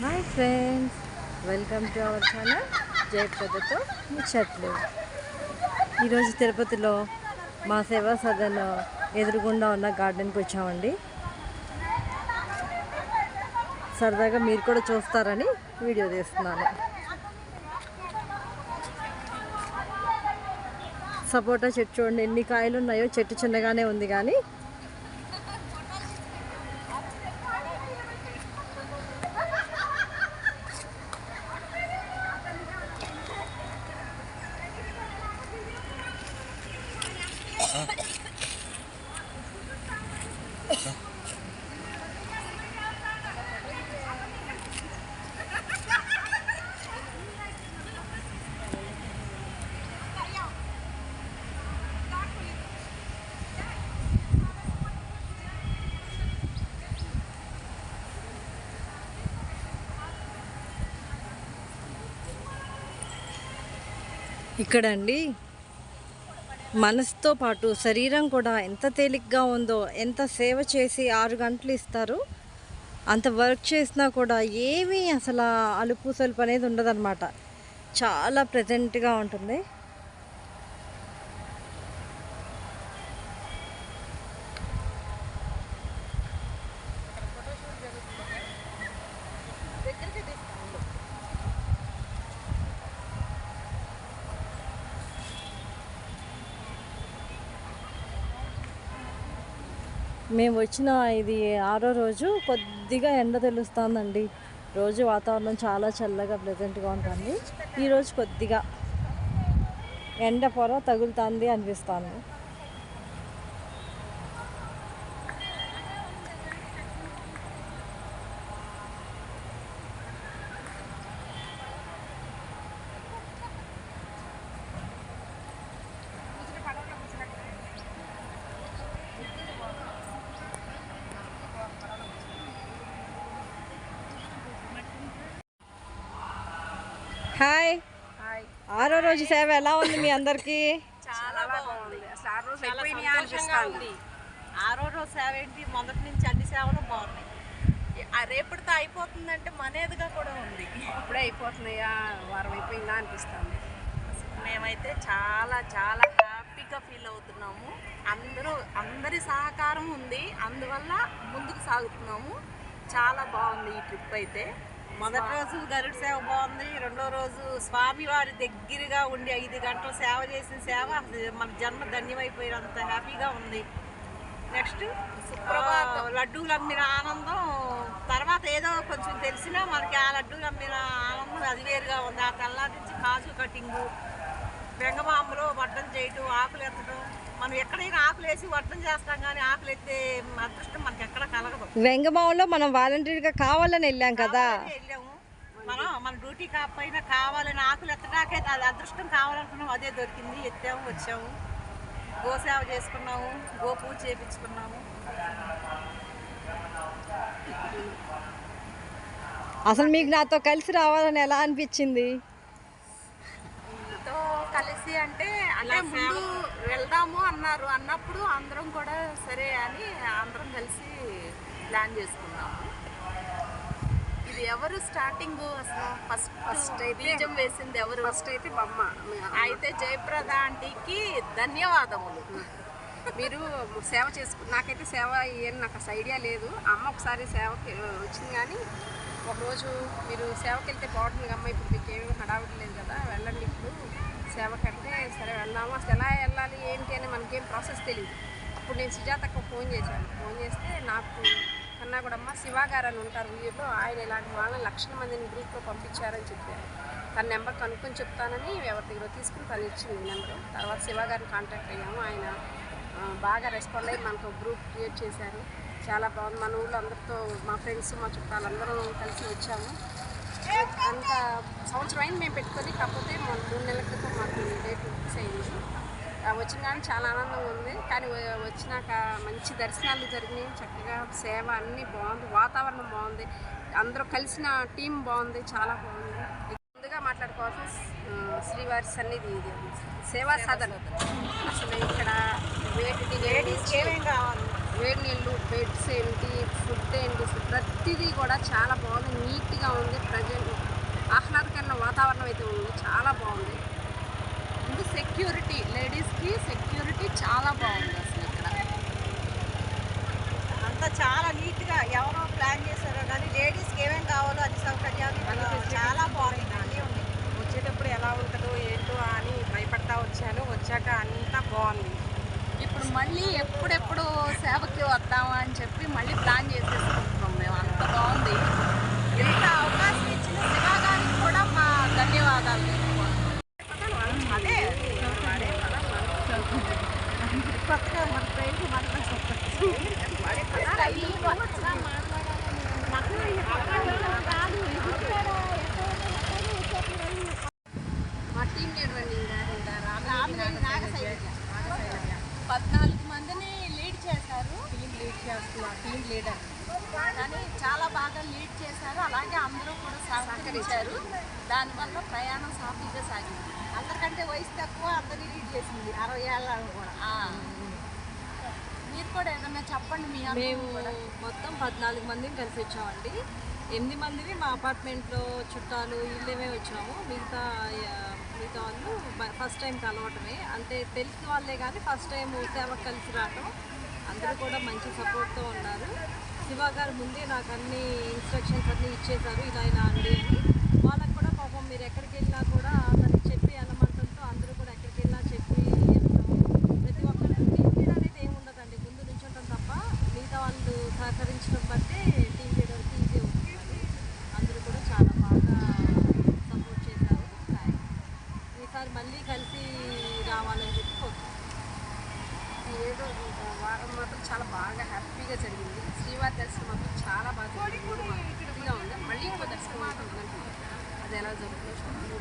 Hi friends welcome to our channel జయప్రదతో ముచ్చట్లు ఈరోజు తిరుపతిలో మా సేవా సదన్ ఎదురుగుండా ఉన్న గార్డెన్కి వచ్చామండి. సరదాగా మీరు కూడా చూస్తారని వీడియో తీస్తున్నాను. సపోటా చెట్టు చూడండి ఎన్ని కాయలు ఉన్నాయో చెట్టు చిన్నగానే ఉంది కానీ ఇక్కడ అండి మనసుతో పాటు శరీరం కూడా ఎంత తేలిగ్గా ఉందో ఎంత సేవ చేసి ఆరు గంటలు ఇస్తారు అంత వర్క్ చేసినా కూడా ఏమీ అసలు అలుపు సలుపు అనేది ఉండదన్నమాట. చాలా ప్రజెంట్గా ఉంటుంది. మేము వచ్చిన ఇది ఆరో రోజు కొద్దిగా ఎండ తెలుస్తుందండి. రోజు వాతావరణం చాలా చల్లగా ప్లెజెంట్గా ఉంటుంది. ఈరోజు కొద్దిగా ఎండ పొర తగులుతుంది అనిపిస్తుంది హాయ్ ఆరో రోజు సేవ ఎలా ఉంది మీ అందరికీ? చాలా బాగుంది. అసలు ఆ రోజు అయిపోయినాయా అనిపిస్తుంది. ఆరో రోజు సేవ ఏంటి? మొదటి నుంచి అన్ని సేవలు బాగున్నాయి. ఆ రేపటితో అయిపోతుందంటే మనేదిగా కూడా ఉంది. ఇప్పుడే అయిపోతున్నాయా? వారం అయిపోయిందా అనిపిస్తుంది. మేమైతే చాలా చాలా హ్యాపీగా ఫీల్ అవుతున్నాము. అందరూ అందరి సహకారం ఉంది. అందువల్ల ముందుకు సాగుతున్నాము. చాలా బాగుంది ఈ ట్రిప్ అయితే. మొదటి రోజు గరుడు సేవ బాగుంది రెండో రోజు స్వామివారి దగ్గరగా ఉండి ఐదు గంటలు సేవ చేసిన సేవ మన జన్మ ధన్యమైపోయినంత హ్యాపీగా ఉంది. నెక్స్ట్ లడ్డూలు అమ్మిన ఆనందం తర్వాత ఏదో కొంచెం తెలిసినా మనకి ఆ లడ్డూలు అమ్మిన ఆనందం అది వేరుగా ఉంది. ఆ తెల్లారి నుంచి కాజు కటింగు బెంగమామలో వడ్డం చేయటం ఆకులు ఎత్తడం మనం ఎక్కడైనా ఆకులు వేసి వడ్డం చేస్తాం కానీ ఆకులు ఎత్తే అదృష్టం మనకి ఎక్కడ కలగదు. వెంగమావలో మనం వాలంటీర్గా కావాలని వెళ్ళాం కదా. వెళ్ళాము. మనం మన డ్యూటీ కాకపోయినా కావాలని ఆకులు ఎత్తడాకే అది అదృష్టం కావాలనుకున్నాం అదే దొరికింది. ఎత్తాము వచ్చాము. గోసేవ చేసుకున్నాము గో పూజ చేయించుకున్నాము. అసలు మీకు నాతో కలిసి రావాలని ఎలా అనిపించింది? అంటే అంటే ముందు వెళ్దాము అన్నారు. అన్నప్పుడు అందరం కూడా సరే అని అందరం కలిసి ప్లాన్ చేసుకున్నాము. ఇది ఎవరు స్టార్టింగ్ అసలు ఫస్ట్ ఫస్ట్ బీజం వేసింది ఎవరు? ఫస్ట్ అయితే బొమ్మ. అయితే జయప్రద ఆంటీకి ధన్యవాదములు. మీరు సేవ చేసుకు నాకైతే సేవ ఏం నాకు అసలు ఐడియా లేదు. అమ్మ ఒకసారి సేవకి వచ్చింది కానీ ఒకరోజు మీరు సేవకి వెళ్తే బాగుంటుంది అమ్మ ఇప్పుడు మీకు ఏమి హడావిడి లేదు కదా వెళ్ళండి ఇప్పుడు. సేవకంటే సరే వెళ్దాము. అసలు ఎలా వెళ్ళాలి ఏంటి అని మనకేం ప్రాసెస్ తెలియదు అప్పుడు నేను సుజాతకు ఫోన్ చేశాను. ఫోన్ చేస్తే నాకు కన్నా కూడా అమ్మ శివ గారు అని ఉంటారు ఊరిలో ఆయన ఇలాంటి వాళ్ళని లక్షల మందిని గ్రూప్లో పంపించారని చెప్పారు. తన నెంబర్ కనుక్కొని చెప్తానని ఎవరి దగ్గర తీసుకుని తను ఇచ్చింది నెంబర్. తర్వాత శివాగారిని కాంటాక్ట్ అయ్యాము. ఆయన బాగా రెస్పాండ్ అయ్యి మనకు గ్రూప్ క్రియేట్ చేశారు. చాలా బాగుంది. మన ఊళ్ళో అందరితో మా ఫ్రెండ్స్ మా చుట్టాలందరూ కలిసి వచ్చాము. అంత సంవత్సరం అయింది మేము పెట్టుకొని కాకపోతే మన మూడు నెలల క్రితం మాకు డేట్ ఫిక్స్ అయింది ఆ, వచ్చిన కానీ చాలా ఆనందంగా ఉంది. కానీ వచ్చినాక మంచి దర్శనాలు జరిగినాయి. చక్కగా సేవ అన్నీ బాగుంది. వాతావరణం బాగుంది. అందరూ కలిసిన టీం బాగుంది. చాలా బాగుంది. ముందుగా మాట్లాడుకోవాల్సిన శ్రీవారి సన్నిధి ఇది. సేవా సదన్ అసలు ఇక్కడ ఏమేం కావాలి వేడి నీళ్ళు బెడ్స్ ఏంటి అవుతాయండి ప్రతిదీ కూడా చాలా బాగుంది. నీట్గా ఉంది. ప్రజెంట్ ఆహ్లాదకరమైన వాతావరణం అయితే ఉంది. చాలా బాగుంది. ఇది సెక్యూరిటీ లేడీస్కి సెక్యూరిటీ చాలా బాగుంది అసలు ఇక్కడ. అంతా చాలా నీట్గా ఎవరో ప్లాన్ చేశారో కానీ లేడీస్కి ఏమేం కావాలో అది సౌకర్యాలు చాలా బాగుంది. వచ్చేటప్పుడు ఎలా ఉంటుందో ఏంటో అని భయపడతా వచ్చాను. వచ్చాక అంతా బాగుంది. మళ్ళీ ఎప్పుడెప్పుడు సేవకి వద్దామా అని చెప్పి మళ్ళీ ప్లాన్ చేసేసుకుంటున్నాం మేము. అంత బాగుంది. ఎంత అవకాశం ఇచ్చిన శివాగానికి కూడా మా ధన్యవాదాలు అదే కొత్తగా మా టీం పద్నాలుగు మందిని లీడ్ చేశారు. టీం లీడ్ చేస్తున్నారు టీం లీడర్. కానీ చాలా బాగా లీడ్ చేశారు. అలాగే అందరూ కూడా సహకరించారు. దానివల్ల ప్రయాణం సాఫీగా సాగింది. అందరికంటే వయసు తక్కువ అందరినీ లీడ్ చేసింది. అరవై ఏళ్ళ కూడా. మీరు కూడా ఏదన్నా చెప్పండి మీ మేము మొత్తం పద్నాలుగు మందిని కలిసి వచ్చామండి. ఎనిమిది మందిని మా అపార్ట్మెంట్లో చుట్టాలు ఇల్లేమే వచ్చాము. మిగతా మిగతా వాళ్ళు ఫస్ట్ టైం కలవటమే అంటే తెలిసిన వాళ్ళే కానీ ఫస్ట్ టైం సేవకు కలిసి రావటం. అందరూ కూడా మంచి సపోర్ట్తో ఉన్నారు. శివ గారు ముందే నాకు అన్ని ఇన్స్ట్రక్షన్స్ అన్నీ ఇచ్చేశారు. ఇలా ఇలా అండి అని. వాళ్ళకు కూడా పాపం మీరు ఎక్కడికి వెళ్ళినా కూడా తనకి చెప్పి వెళ్ళమంటంతో అందరూ కూడా ఎక్కడికి వెళ్ళినా చెప్పి ప్రతి ఒక్కరికి టీం అనేది ఏమి ఉండదండి. ముందు నుంచుంటాం తప్ప మిగతా వాళ్ళు సహకరించడం బట్టే టీం చాలా బాగా హ్యాపీగా జరిగింది. శ్రీవారి దర్శనం చాలా బాగా హ్యాపీగా ఉంది. మళ్ళీ ఇంకో దర్శనం అవుతుంది అది ఎలా జరుగుతుందో